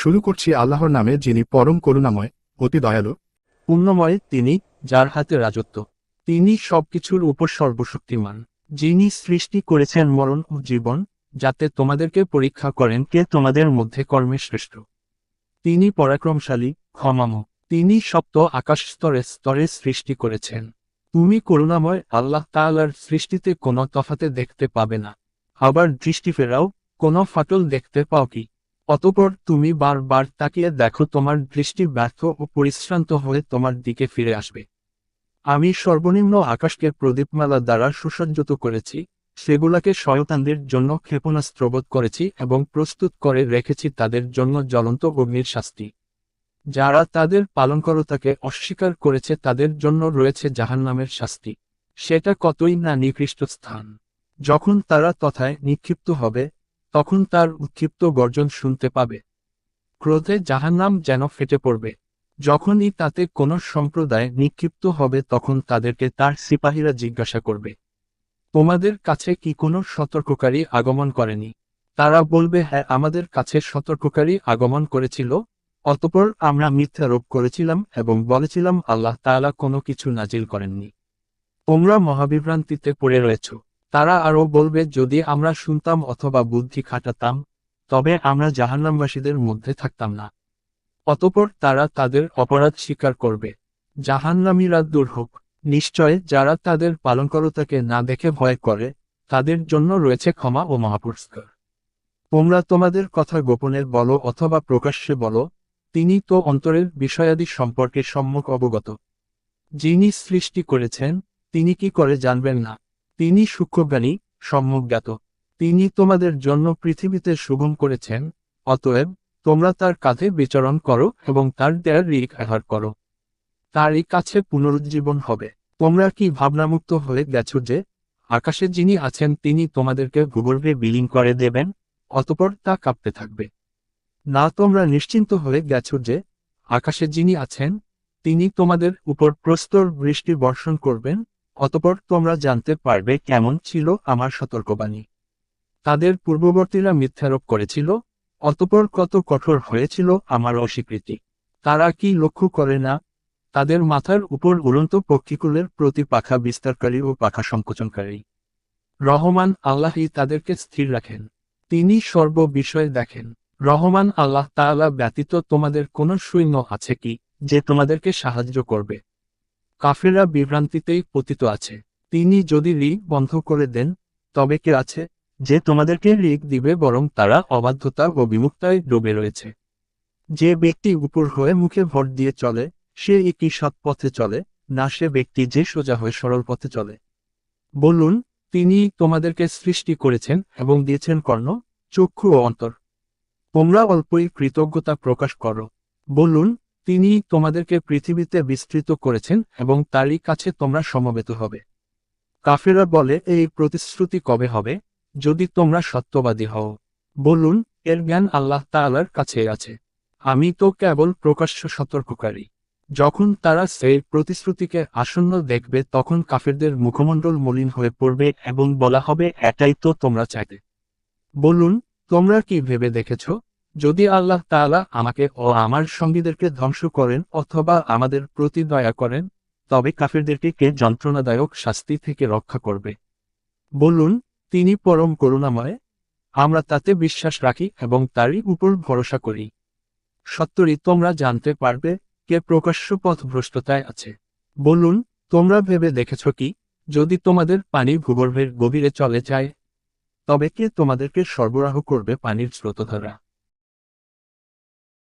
শুরু করছি আল্লাহর নামে যিনি পরম করুণাময়, অতি দয়ালু। পুণ্যময় তিনি, যার হাতে রাজত্ব। তিনি সবকিছুর উপর সর্বশক্তিমান। যিনি সৃষ্টি করেছেন মরণ ও জীবন, যাতে তোমাদেরকে পরীক্ষা করেন কে তোমাদের মধ্যে কর্মে শ্রেষ্ঠ। তিনি পরাক্রমশালী ক্ষমাময় তিনি সপ্ত আকাশ স্তরে স্তরে সৃষ্টি করেছেন। তুমি করুণাময়, আল্লাহ তাআলার সৃষ্টিতে কোনো তফাতে দেখতে পাবে না। আবার দৃষ্টি ফেরাও, কোনো ফাটল দেখতে পাও কি? অতপর তুমি বারবার তাকিয়ে দেখো তোমার দৃষ্টি ব্যর্থ ও পরিশ্রান্ত হয়ে তোমার দিকে ফিরে আসবে। আমি সর্বনিম্ন আকাশকে প্রদীপমালা দ্বারা সুসজ্জিত করেছি, সেগুলাকে শয়তানদের জন্য ক্ষেপণাস্ত্রবোধ করেছি এবং প্রস্তুত করে রেখেছি তাদের জন্য জ্বলন্ত অগ্নির শাস্তি। যারা তাদের পালনকর্তাকে অস্বীকার করেছে তাদের জন্য রয়েছে জাহান্নামের শাস্তি। সেটা কতই না নিকৃষ্ট স্থান। যখন তারা তথায় নিক্ষিপ্ত হবে তখন তার উৎক্ষিপ্ত গর্জন শুনতে পাবে। ক্রোধে জাহান্নাম যেন ফেটে পড়বে। যখনই তাতে কোনো সম্প্রদায় নিক্ষিপ্ত হবে তখন তাদেরকে তার সিপাহীরা জিজ্ঞাসা করবে, তোমাদের কাছে কি কোনো সতর্ককারী আগমন করেনি? তারা বলবে হ্যাঁ আমাদের কাছে সতর্ককারী আগমন করেছিল, অতপর আমরা মিথ্যারোপ করেছিলাম এবং বলেছিলাম, আল্লাহ তাআলা কোনো কিছু নাজিল করেননি। তোমরা মহাবিভ্রান্তিতে পড়ে রয়েছ। তারা আরও বলবে, যদি আমরা শুনতাম অথবা বুদ্ধি খাটাতাম, তবে আমরা জাহান্নামবাসীদের মধ্যে থাকতাম না। অতপর তারা তাদের অপরাধ স্বীকার করবে। জাহান্নামীরা দূর হোক। নিশ্চয় যারা তাদের পালনকর্তাকে না দেখে ভয় করে, তাদের জন্য রয়েছে ক্ষমা ও মহাপুরস্কার। তোমরা তোমাদের কথা গোপনের বলো অথবা প্রকাশ্যে বলো, তিনি তো অন্তরের বিষয়াদি সম্পর্কে সম্মুখ অবগত। যিনি সৃষ্টি করেছেন, তিনি কি করে জানবেন না? তিনি সূক্ষ্মজ্ঞানী সম্যজ্ঞাত তিনি তোমাদের জন্য পৃথিবীতে শুভম করেছেন, অতএব তোমরা তার কাঁধে বিচরণ করো এবং তার দেয়ার রিক আহার করো। তারই কাছে পুনরুজ্জীবন হবে। তোমরা কি ভাবনামুক্ত হয়ে গেছ যে, আকাশে যিনি আছেন তিনি তোমাদেরকে ভূগর্ভে বিলীন করে দেবেন, অতপর তা কাঁপতে থাকবে। না, তোমরা নিশ্চিন্ত হয়ে গেছ যে, আকাশে যিনি আছেন, তিনি তোমাদের উপর প্রস্তর বৃষ্টি বর্ষণ করবেন অতপর তোমরা জানতে পারবে কেমন ছিল আমার সতর্কবাণী। তাদের পূর্ববর্তীরা মিথ্যারোপ করেছিল, অতপর কত কঠোর হয়েছিল আমার অস্বীকৃতি। তারা কি লক্ষ্য করে না? তাদের মাথার উপর উড়ন্ত পক্ষীকুলের প্রতি পাখা বিস্তারকারী ও পাখা সংকোচনকারী। রহমান আল্লাহই তাদেরকে স্থির রাখেন। তিনি সর্ব বিষয়ে দেখেন। রহমান আল্লাহ তাআলা ব্যতীত তোমাদের কোনো সৈন্য আছে কি, যে তোমাদেরকে সাহায্য করবে? কাফেররা বিভ্রান্তিতেই পতিত আছে। তিনি যদি ঋগ বন্ধ করে দেন, তবে কে আছে? যে তোমাদেরকে ঋগ দিবে বরং তারা অবাধ্যতা ও বিমুক্তায় ডুবে রয়েছে। যে ব্যক্তি উপর হয়ে মুখে ভোট দিয়ে চলে, সে একই সৎ পথে চলে, না সে ব্যক্তি যে সোজা হয়ে সরল পথে চলে। বলুন, তিনি তোমাদেরকে সৃষ্টি করেছেন এবং দিয়েছেন কর্ণ, চক্ষু ও অন্তর। তোমরা অল্পই কৃতজ্ঞতা প্রকাশ করো। বলুন তিনি তোমাদেরকে পৃথিবীতে বিস্তৃত করেছেন এবং তারই কাছে তোমরা সমবেত হবে। কাফেরা বলে, এই প্রতিশ্রুতি কবে হবে? যদি তোমরা সত্যবাদী হও। বলুন, এর জ্ঞান আল্লাহ তাআলার কাছে আছে। আমি তো কেবল প্রকাশ্য সতর্ককারী। যখন তারা সেই প্রতিশ্রুতিকে আসন্ন দেখবে, তখন কাফেরদের মুখমণ্ডল মলিন হয়ে পড়বে এবং বলা হবে, এটাই তো তোমরা চাইতে। বলুন, তোমরা কি ভেবে দেখেছ? যদি আল্লাহ তাআলা আমাকে ও আমার সঙ্গীদেরকে ধ্বংস করেন অথবা আমাদের প্রতি দয়া করেন, তবে কাফেরদেরকে কে যন্ত্রণাদায়ক শাস্তি থেকে রক্ষা করবে? বলুন, তিনি পরম করুণাময়। আমরা তাতে বিশ্বাস রাখি এবং তারই উপর ভরসা করি। সত্তরই তোমরা জানতে পারবে কে প্রকাশ্য পথ ভ্রষ্টতায় আছে। বলুন, তোমরা ভেবে দেখেছ কি? যদি তোমাদের পানি ভূগর্ভের গভীরে চলে যায়, তবে কে তোমাদেরকে সরবরাহ করবে পানির স্রোতধারা?